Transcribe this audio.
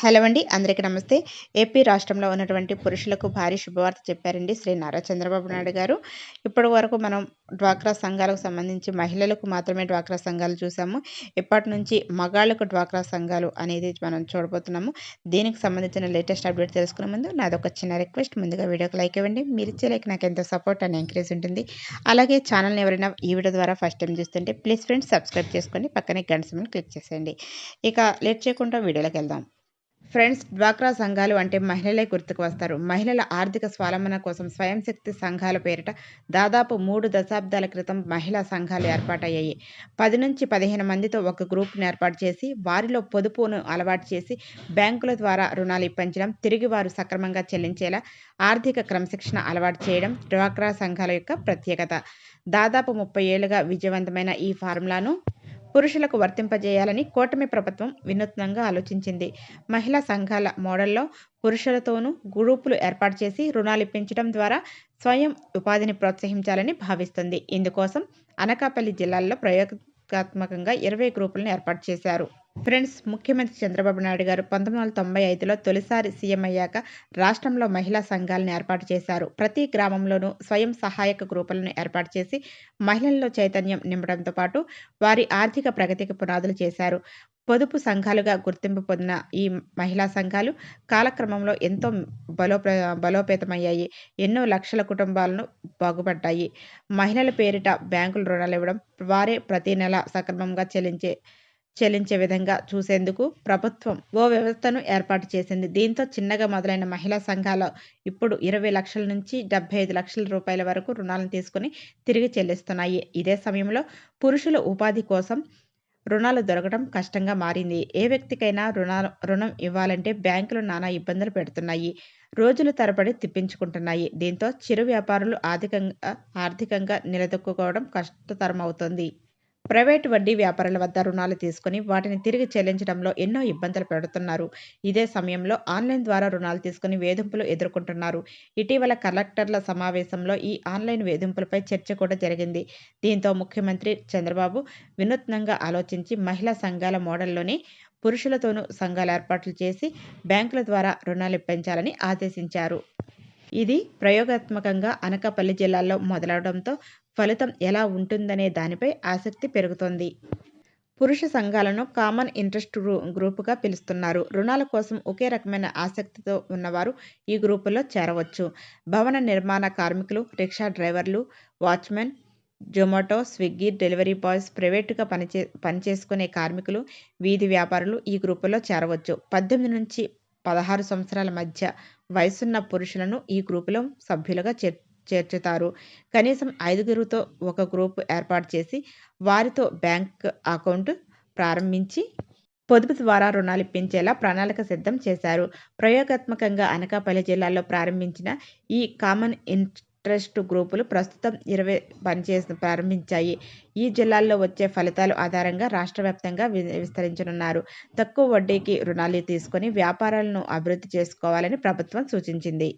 Hello అండి. అందరికీ నమస్తే. ఏపీ రాష్ట్రంలో ఉన్నటువంటి పురుషులకు భారీ శుభవార్త చెప్పారండి శ్రీ నారా చంద్రబాబు నాయుడు గారు. ఇప్పటి వరకు మనం డ్వాక్రా సంఘాలకు సంబంధించి మహిళలకు మాత్రమే డ్వాక్రా సంఘాలు చూసాము. ఇప్పటి నుంచి మగాళ్ళకు డ్వాక్రా సంఘాలు అనేది మనం చూడబోతున్నాము. దీనికి సంబంధించిన లేటెస్ట్ అప్డేట్ తెలుసుకునే ముందు నాది ఒక చిన్న రిక్వెస్ట్. ముందుగా వీడియోకి లైక్ ఇవ్వండి. మీరు ఇచ్చే లైక్ నాకు ఎంతో సపోర్ట్ అండ్ ఎంకరేజ్ ఉంటుంది. అలాగే ఛానల్ని ఎవరైనా ఈ వీడియో ద్వారా ఫస్ట్ టైం చూస్తుంటే ప్లీజ్ ఫ్రెండ్స్ సబ్స్క్రైబ్ చేసుకొని పక్కనే గంట క్లిక్ చేసేయండి. ఇక లేట్ చేయకుండా వీడియోలోకి వెళ్దాం. ఫ్రెండ్స్ డ్వాక్రా సంఘాలు అంటే మహిళలే గుర్తుకు వస్తారు. మహిళల ఆర్థిక స్వాలంబన కోసం స్వయం శక్తి సంఘాల పేరిట దాదాపు మూడు దశాబ్దాల క్రితం మహిళా సంఘాలు ఏర్పాటయ్యాయి. పది నుంచి పదిహేను మందితో ఒక గ్రూప్ను ఏర్పాటు చేసి వారిలో పొదుపును అలవాటు చేసి బ్యాంకుల ద్వారా రుణాలు ఇప్పించడం తిరిగి వారు సక్రమంగా చెల్లించేలా ఆర్థిక క్రమశిక్షణ అలవాటు చేయడం డ్వాక్రా సంఘాల యొక్క ప్రత్యేకత. దాదాపు ముప్పై ఏళ్ళుగా విజయవంతమైన ఈ ఫార్ములాను పురుషులకు వర్తింపజేయాలని కూటమి ప్రభుత్వం వినూత్నంగా ఆలోచించింది. మహిళా సంఘాల మోడల్లో పురుషులతోనూ గ్రూపులు ఏర్పాటు చేసి రుణాలు ఇప్పించడం ద్వారా స్వయం ఉపాధిని ప్రోత్సహించాలని భావిస్తుంది. ఇందుకోసం అనకాపల్లి జిల్లాల్లో ప్రయోగాత్మకంగా ఇరవై గ్రూపులను ఏర్పాటు చేశారు. ఫ్రెండ్స్ ముఖ్యమంత్రి చంద్రబాబు నాయుడు గారు పంతొమ్మిది వందల తొంభై ఐదులో తొలిసారి సీఎం అయ్యాక రాష్ట్రంలో మహిళా సంఘాలను ఏర్పాటు చేశారు. ప్రతి గ్రామంలోనూ స్వయం సహాయక గ్రూపులను ఏర్పాటు చేసి మహిళల్లో చైతన్యం నింపడంతో పాటు వారి ఆర్థిక ప్రగతికి పునాదులు చేశారు. పొదుపు సంఘాలుగా గుర్తింపు పొందిన ఈ మహిళా సంఘాలు కాలక్రమంలో ఎంతో బలోపే బలోపేతమయ్యాయి. ఎన్నో లక్షల కుటుంబాలను బాగుపడ్డాయి. మహిళల పేరిట బ్యాంకులు రుణాలు ఇవ్వడం వారే ప్రతి నెల సక్రమంగా చెల్లించే చెల్లించే విధంగా చూసేందుకు ప్రభుత్వం ఓ వ్యవస్థను ఏర్పాటు చేసింది. దీంతో చిన్నగా మొదలైన మహిళా సంఘాలు ఇప్పుడు ఇరవై లక్షల నుంచి డెబ్బై ఐదు లక్షల రూపాయల వరకు రుణాలను తీసుకుని తిరిగి చెల్లిస్తున్నాయి. ఇదే సమయంలో పురుషుల ఉపాధి కోసం రుణాలు దొరకడం కష్టంగా మారింది. ఏ వ్యక్తికైనా రుణాలు రుణం ఇవ్వాలంటే బ్యాంకులు నానా ఇబ్బందులు పెడుతున్నాయి. రోజులు తరబడి తిప్పించుకుంటున్నాయి. దీంతో చిరు వ్యాపారులు ఆర్థికంగా ఆర్థికంగా నిలదొక్కుకోవడం కష్టతరం అవుతుంది ప్రైవేటు వడ్డీ వ్యాపారుల వద్ద రుణాలు తీసుకుని వాటిని తిరిగి చెల్లించడంలో ఎన్నో ఇబ్బందులు పెడుతున్నారు. ఇదే సమయంలో ఆన్లైన్ ద్వారా రుణాలు తీసుకుని వేధింపులు ఎదుర్కొంటున్నారు. ఇటీవల కలెక్టర్ల సమావేశంలో ఈ ఆన్లైన్ వేధింపులపై చర్చ కూడా జరిగింది. దీంతో ముఖ్యమంత్రి చంద్రబాబు వినూత్నంగా ఆలోచించి మహిళా సంఘాల మోడల్లోని పురుషులతోనూ సంఘాలు ఏర్పాట్లు చేసి బ్యాంకుల ద్వారా రుణాలు ఇప్పించాలని ఆదేశించారు. ఇది ప్రయోగాత్మకంగా అనకాపల్లి జిల్లాలో మొదలవడంతో ఫలితం ఎలా ఉంటుందనే దానిపై ఆసక్తి పెరుగుతోంది. పురుష సంఘాలను కామన్ ఇంట్రెస్ట్ గ్రూపుగా పిలుస్తున్నారు. రుణాల కోసం ఒకే రకమైన ఆసక్తితో ఉన్నవారు ఈ గ్రూపులో చేరవచ్చు. భవన నిర్మాణ కార్మికులు రిక్షా డ్రైవర్లు watchmen Zomato Swiggy delivery boys ప్రైవేటుగా పనిచే పనిచేసుకునే కార్మికులు వీధి వ్యాపారులు ఈ గ్రూపులో చేరవచ్చు. పద్దెనిమిది నుంచి పదహారు సంవత్సరాల మధ్య వయసున్న పురుషులను ఈ గ్రూపులో సభ్యులుగా చేర్ చేర్చుతారు. కనీసం ఐదుగురితో ఒక గ్రూప్ ఏర్పాటు చేసి వారితో బ్యాంక్ అకౌంట్ ప్రారంభించి పొదుపు ద్వారా రుణాలు ఇప్పించేలా ప్రణాళిక సిద్ధం చేశారు. ప్రయోగాత్మకంగా అనకాపల్లి జిల్లాలో ప్రారంభించిన ఈ కామన్ ఇంట్రెస్ట్ గ్రూపులు ప్రస్తుతం ఇరవై పనిచేసి ప్రారంభించాయి. ఈ జిల్లాల్లో వచ్చే ఫలితాలు ఆధారంగా రాష్ట్ర వ్యాప్తంగా విస్తరించనున్నారు. తక్కువ వడ్డీకి రుణాలు తీసుకొని వ్యాపారాలను అభివృద్ధి చేసుకోవాలని ప్రభుత్వం సూచించింది.